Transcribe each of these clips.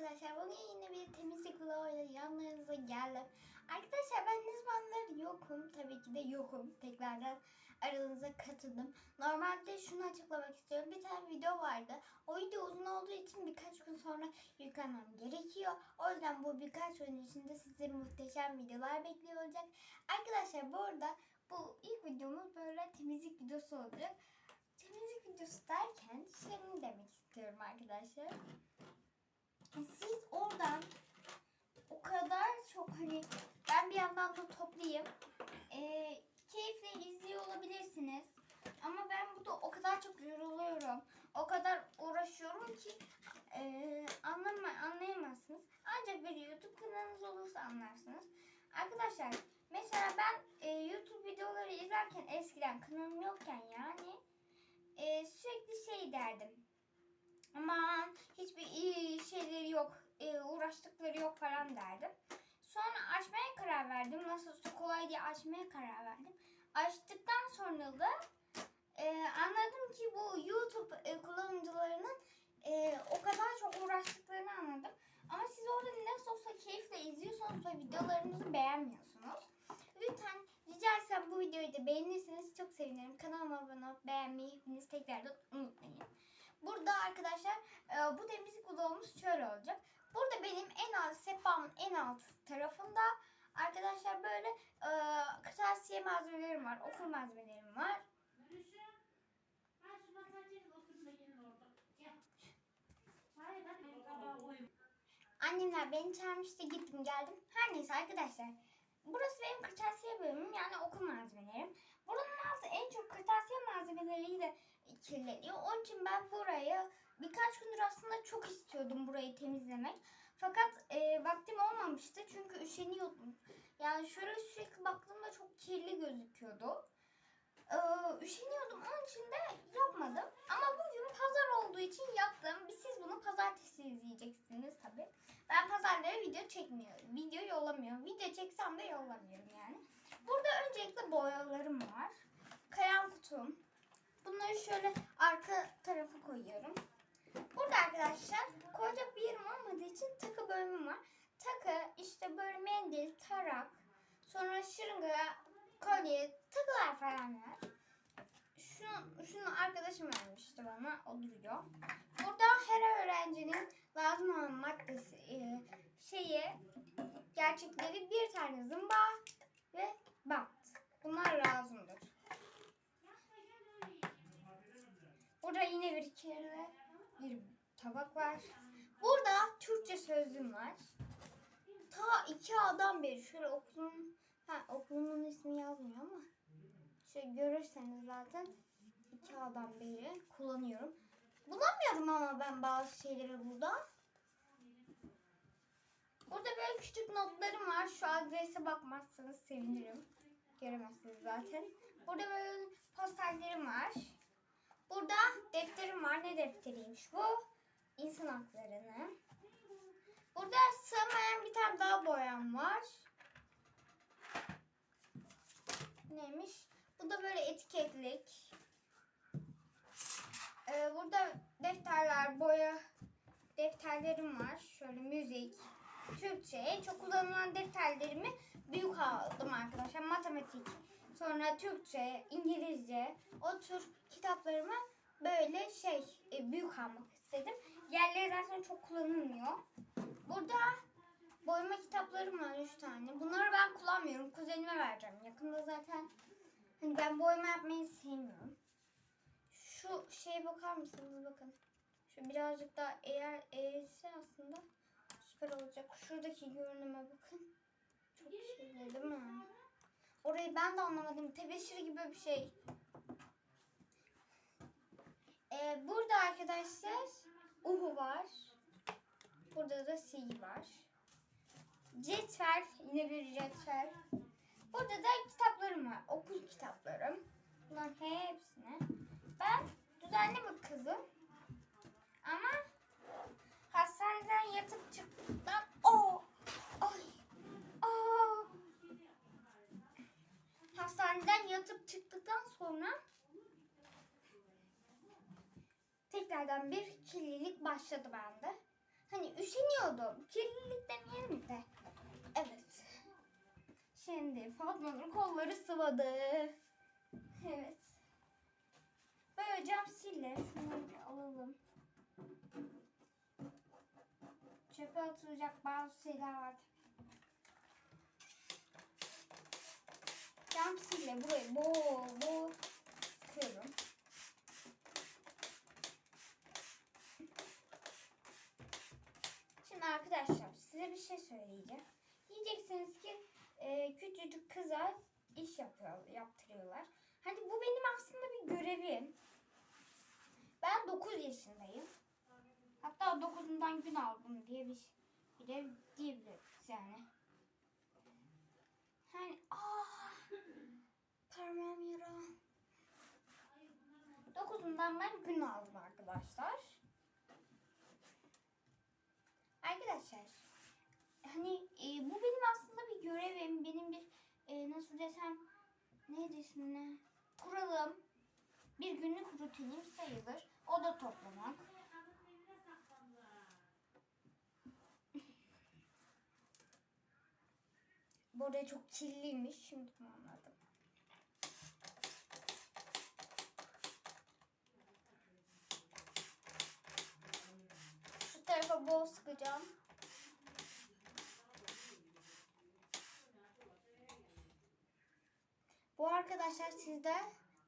arkadaşlar. Bugün yine bir temizlik vloguyla yanlarınıza geldim. Arkadaşlar ben ne zamandır yokum. Tabii ki de yokum. Tekrardan aranıza katıldım. Normalde şunu açıklamak istiyorum. Bir tane video vardı. O video uzun olduğu için birkaç gün sonra yüklemem gerekiyor. O yüzden bu birkaç gün içinde size muhteşem videolar bekliyor olacak. Arkadaşlar bu arada bu ilk videomuz böyle temizlik videosu olacak. Temizlik videosu derken şunu demek istiyorum arkadaşlar. Siz oradan o kadar çok hani ben bir yandan da toplayayım. Ee, keyifle izliyor olabilirsiniz. Ama ben burada o kadar çok yoruluyorum. O kadar uğraşıyorum ki e, anlama, anlayamazsınız. Ancak bir YouTube kanalınız olursa anlarsınız. Arkadaşlar mesela ben e, YouTube videoları izlerken eskiden kanalım yokken yani e, sürekli şey derdim. Aman hiçbir iyi şeyleri yok, e, uğraştıkları yok falan derdim. Sonra açmaya karar verdim. Nasıl olsa kolay diye açmaya karar verdim. Açtıktan sonra da e, anladım ki bu YouTube e, kullanıcılarının e, o kadar çok uğraştıklarını anladım. Ama siz orada nasıl olsa keyifle izliyorsanız da videolarınızı beğenmiyorsunuz. Lütfen rica etsem bu videoyu da beğenirseniz çok sevinirim. Kanalıma abone olup beğenmeyi hepiniz tekrardan unutmayın. Burada arkadaşlar e, bu temizlik vlogumuz şöyle olacak. Burada benim en alt sehpamın en alt tarafında arkadaşlar böyle e, kırtasiye malzemelerim var, okul malzemelerim var. Annemler beni çağırmıştı gittim geldim. Her neyse arkadaşlar. Burası benim kırtasiye bölümüm yani okul malzemelerim. Buranın altı en çok kırtasiye malzemeleriyle kirleniyor. Onun için ben burayı birkaç gündür aslında çok istiyordum burayı temizlemek. Fakat e, vaktim olmamıştı çünkü üşeniyordum. Yani şöyle sürekli baktığımda çok kirli gözüküyordu. Ee, üşeniyordum onun için de yapmadım. Ama bugün pazar olduğu için yaptım. Siz bunu pazartesi izleyeceksiniz tabi. Ben pazarları video çekmiyorum. Video yollamıyorum. Video çeksem de yollamıyorum yani. Burada öncelikle boyalarım var. Kalem kutum. Bunları şöyle arka tarafa koyuyorum. Burada arkadaşlar koyacak bir yerim olmadığı için takı bölümüm var. Takı işte böyle mendil, tarak, sonra şırınga, kolye, takılar falan var. Şunu, şunu arkadaşım vermişti bana. O duruyor. Burada her öğrencinin lazım olan maddesi, e, şeyi, gerçekleri bir tane zımba ve bant. Bunlar lazımdır. Burada yine bir kere bir tabak var. Burada Türkçe sözlüğüm var. Ta iki adam beri şöyle okulun ha okulumun ismi yazmıyor ama şöyle görürseniz zaten iki adam beri kullanıyorum. Bulamıyorum ama ben bazı şeyleri burada. Burada böyle küçük notlarım var. Şu adrese bakmazsanız sevinirim. Göremezsiniz zaten. Burada böyle posterlerim var. Burada defterim var. Ne defteriymiş bu? İnsan haklarını. Burada sığmayan bir tane daha boyam var. Neymiş? Bu da böyle etiketlik. Ee, burada defterler, boya defterlerim var. Şöyle müzik, Türkçe. En çok kullanılan defterlerimi büyük aldım arkadaşlar. Matematik, sonra Türkçe, İngilizce. O tür kitaplarımı böyle şey e, büyük almak istedim. Yerleri zaten çok kullanılmıyor. Burada boyama kitaplarım var 3 tane. Bunları ben kullanmıyorum. Kuzenime vereceğim. Yakında zaten hani ben boyama yapmayı sevmiyorum. Şu şeye bakar mısınız bakın. Şu birazcık daha eğer eğilse aslında süper olacak. Şuradaki görünüme bakın. Çok şeyli değil mi? Orayı ben de anlamadım. Tebeşir gibi bir şey. Ee, burada arkadaşlar Uhu var. Burada da sil var. Cetvel. Yine bir cetvel. Burada da kitaplarım var. Okul kitaplarım. Bunların hepsini. Ben düzenli bir kızım. Ama hastaneden yatıp çıktıktan o ay aa hastaneden yatıp çıktıktan sonra tekrardan bir kirlilik başladı bende. hani üşeniyordum. Kirlilik demeyelim de. Evet. Şimdi Fatma'nın kolları sıvadı. Evet. Böyle cam sille. Şunları alalım. Çöpe atılacak bazı şeyler var. Cam sille burayı bol bol sıkıyorum. Şimdi arkadaşlar size bir şey söyleyeceğim. Diyeceksiniz ki e, küçücük kıza iş yapıyor, yaptırıyorlar. Hani bu benim aslında bir görevim. Ben 9 yaşındayım. Hatta 9'undan gün aldım diye bir bile diyebiliriz yani. Hani ah parmağım yara. 9'undan ben gün aldım arkadaşlar. Arkadaşlar hani e, bu benim aslında bir görevim. Benim bir e, nasıl desem neydi ismine kuralım. Bir günlük rutinim sayılır. O da toplamak. Bu arada çok kirliymiş. Şimdi anladım. Şu sıkacağım. Bu arkadaşlar sizde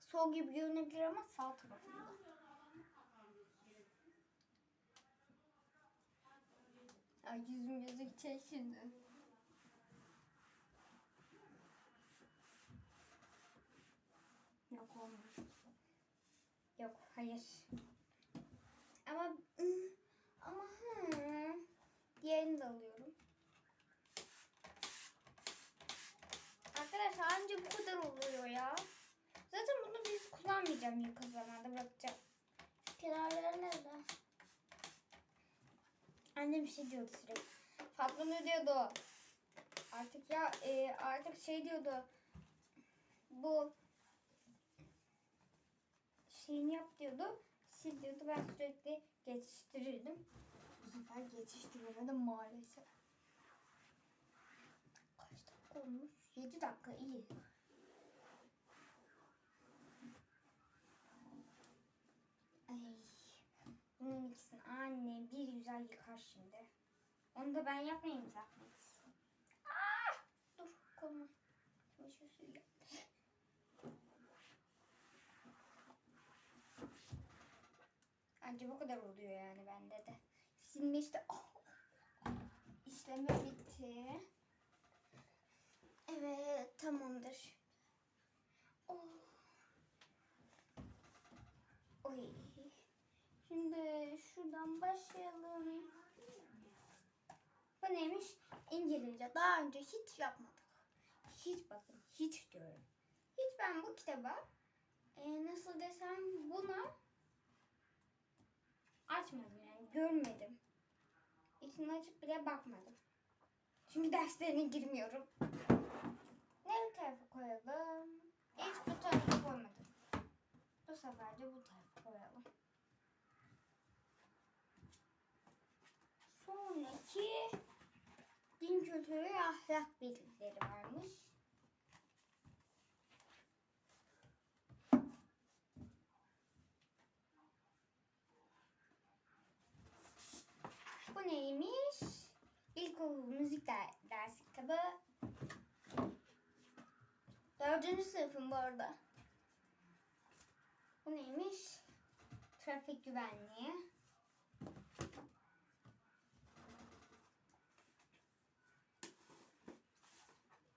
sol gibi görünebilir ama sağ tarafında. Ay yüzüm gözükecek şimdi. Yok olmuyor. Yok hayır. Ama ı, ama hı. Diğerini de alıyorum. Arkadaşlar anca bu kadar oluyor ya. Zaten bunu biz kullanmayacağım yakın zamanda bırakacağım. Kenarları nerede? Annem bir şey diyordu sürekli. Fatma ne diyordu? Artık ya e, artık şey diyordu. Bu şeyini yap diyordu. Sil diyordu. Ben sürekli geçiştirirdim. Sefer geçiştiremedim maalesef. Kaç dakika olmuş? 7 dakika iyi. Ay. Bunun ikisini annem bir güzel yıkar şimdi. Onu da ben yapmayayım zaten. Ah! Dur koluma. Çamaşır suyu yap. Anca bu kadar oluyor yani bende de. Silme işte. Oh! İşlemi bitti. Evet tamamdır. Oh. Oy. Şimdi şuradan başlayalım. Bu neymiş? İngilizce. Daha önce hiç yapmadık. Hiç bakın. Hiç diyorum. Hiç ben bu kitaba e, nasıl desem buna açmadım yani. Görmedim. İçini açıp bile bakmadım. Çünkü derslerine girmiyorum. Ne tarafa koyalım? Hiç bu tarafa koymadım. Bu sefer de bu tarafa koyalım. Sonraki din kültürü ahlak bilgileri varmış. Bu neymiş? İlkokul müzik der- dersi kitabı. Dördüncü sınıfım bu arada. Bu neymiş? Trafik güvenliği.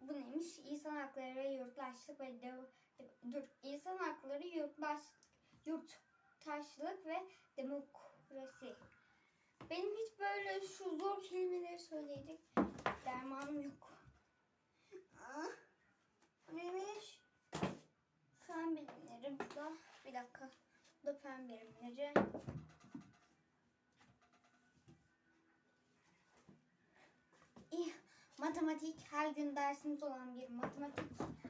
Bu neymiş? İnsan hakları yurttaşlık ve de, dur, insan hakları yurttaş, yurttaşlık ve demokrasi. Benim hiç böyle şu zor kelimeleri söyleyecek dermanım yok. Ah, bu neymiş? Fen bilimleri bu da. Bir dakika. Fen bilimleri. İyi. Matematik her gün dersimiz olan bir matematik.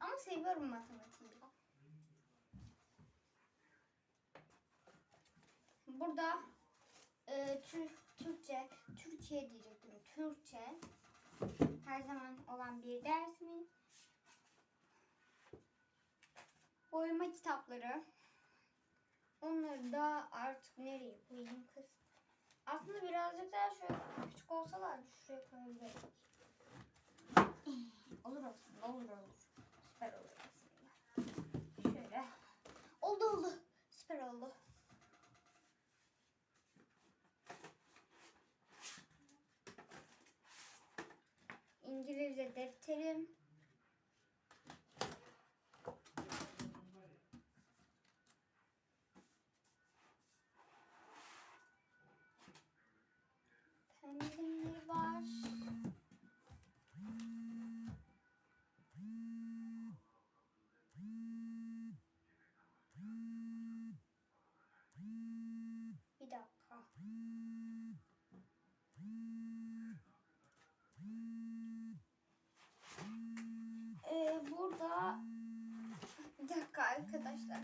Ama seviyorum matematiği. Burada e, Tür- Türkçe, Türkiye diyecektim. Türkçe her zaman olan bir dersimiz. Boyama kitapları. Onları da artık nereye koyayım kız? Aslında birazcık daha şöyle küçük olsalar şuraya koyabilirim. Olur aslında, olur olur. Süper olur aslında. Şöyle. Oldu oldu. Süper oldu. İngilizce defterim. Arkadaşlar.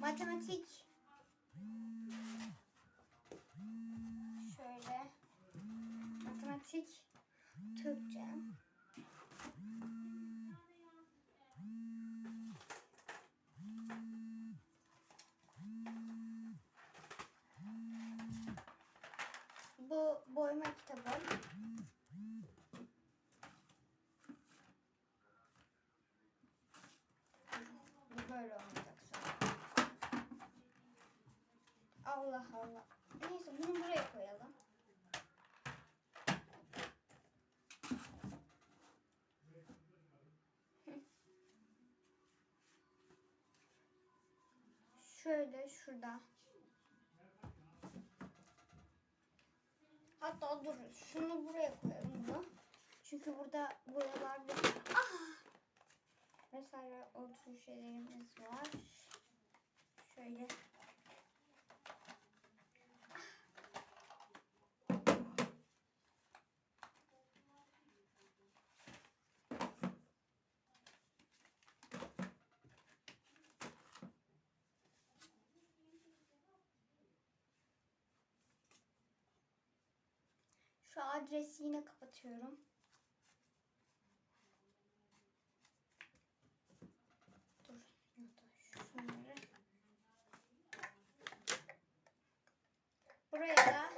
Matematik. Şöyle. Matematik. Türkçe. Bu boyama kitabı. Bu böyle sonra. Allah Allah. Neyse bunu buraya koyalım. Şöyle şurada. Hatta dur şunu buraya koyalım bunu. Çünkü burada buralarda ah! Vesaire o tür şeylerimiz var. Şöyle. Şu adresi yine kapatıyorum. Dur. ya da Şunları. Buraya da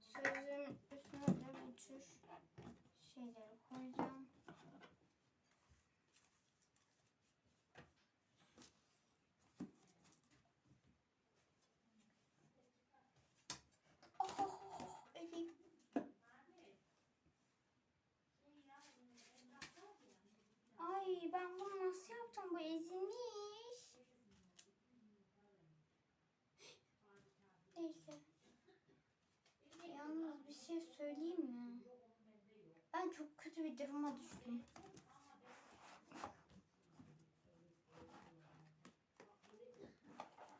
sözün üstüne de tür şeyleri koyacağım. Oh, elim. Ay ben bunu nasıl yaptım? Bu ezilmiş. Neyse. Yalnız bir şey söyleyeyim mi? Ben çok kötü bir duruma düştüm.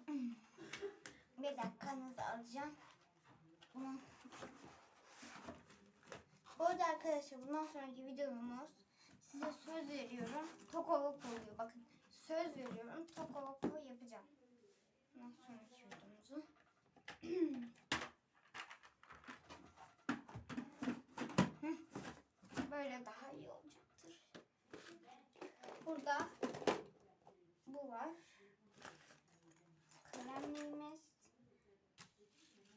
Bir dakikanızı alacağım. Bunu bu arada arkadaşlar bundan sonraki videomuz size söz veriyorum. Tokoloko oluyor. Bakın söz veriyorum. Tokoloko yapacağım. Bundan sonraki. Böyle daha iyi olacaktır. Burada bu var. Kalemimiz.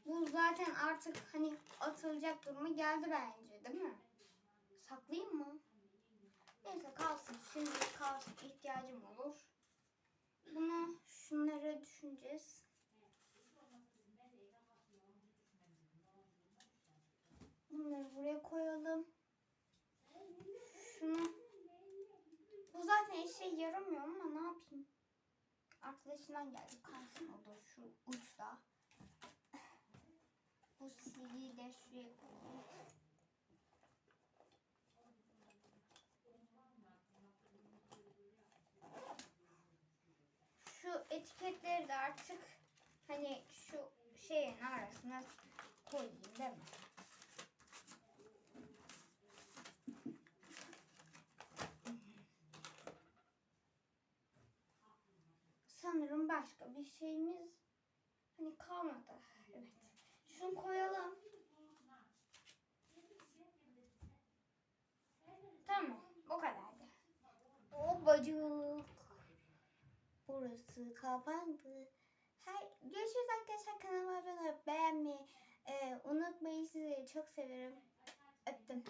Bu zaten artık hani atılacak duruma geldi bence değil mi? Saklayayım mı? Neyse kalsın. Şimdi kalsın. ihtiyacım olur. Bunu şunlara düşüneceğiz. Bunları buraya koyalım. Şunu. Bu zaten işe yaramıyor ama ne yapayım? Arkadaşından geldi. Kalsın o da şu uçta. Bu CD'yi de şuraya koyalım. Şu etiketleri de artık hani şu şeyin arasına koyayım değil mi? Sanırım başka bir şeyimiz Hani kalmadı. Evet. Şunu koyalım. Tamam. O kadardı. O bacık. Burası kapandı. Her, görüşürüz arkadaşlar. Kanalıma abone olup beğenmeyi e, unutmayın. Sizi çok severim. Öptüm.